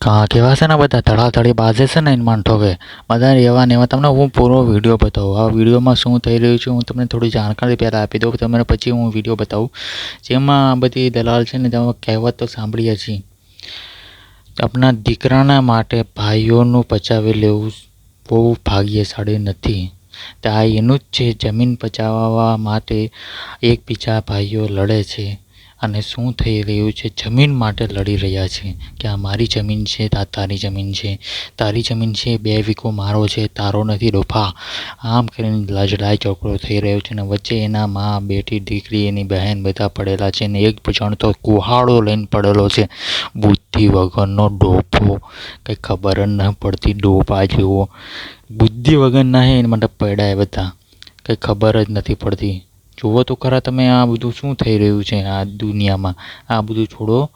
કા કેવા છે ને બધા? ધડાધડી બાજે છે ને ઇનમાન ઠોકે બધા એવા ને એવા. તમને હું પૂરો વીડિયો બતાવું. આ વિડીયોમાં શું થઈ રહ્યું છે, હું તમને થોડી જાણકારી પહેલાં આપી દઉં. તમને પછી હું વીડિયો બતાવું. જેમાં આ બધી દલાલ છે ને તમે કહેવત તો સાંભળીએ છીએ. આપણા દીકરાના માટે ભાઈઓનું પચાવી લેવું બહુ ભાગ્યશાળી નથી. તો આ એનું જ છે, જમીન પચાવવા માટે એકબીજા ભાઈઓ લડે છે. અને શું થઈ રહ્યું છે? જમીન માટે લડી રહ્યા છે. કે આ મારી જમીન છે આ તારી જમીન છે? તારી જમીન છે, બે વીકો મારો છે, તારો નથી, ડોફા. આમ કરીને લજડાઈ ચોકડો થઈ રહ્યો છે અને વચ્ચે એના મા, બેટી, દીકરી, એની બહેન બધા પડેલા છે ને એક જણ તો કુહાડો લઈને પડેલો છે. બુદ્ધિ વગરનો ડોફો. કંઈ ખબર જ ન પડતી ડોફા જેવો. બુદ્ધિ વગરના હે એના માટે પડ્યા બધા. કંઈ ખબર જ નથી પડતી. જુઓ તો ખરા તમે આ બધું શું થઈ રહ્યું છે આ દુનિયામાં? આ બધું છોડો.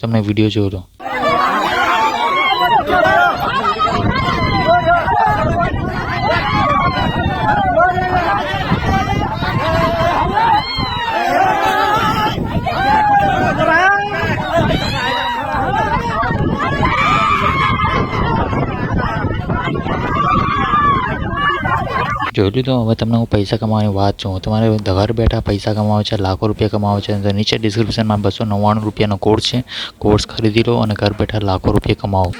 તમને વીડિયો જોયો જોયું લીધું, હવે તમને હું પૈસા કમાવાની વાત છું તમારે ઘર બેઠા પૈસા કમાવે છે, લાખો રૂપિયા કમાવે છે, તો નીચે ડિસ્ક્રિપ્શનમાં બસો નવ્વાણું રૂપિયાનો કોર્સ છે. કોર્સ ખરીદી લો અને ઘર બેઠા લાખો રૂપિયા કમાવો.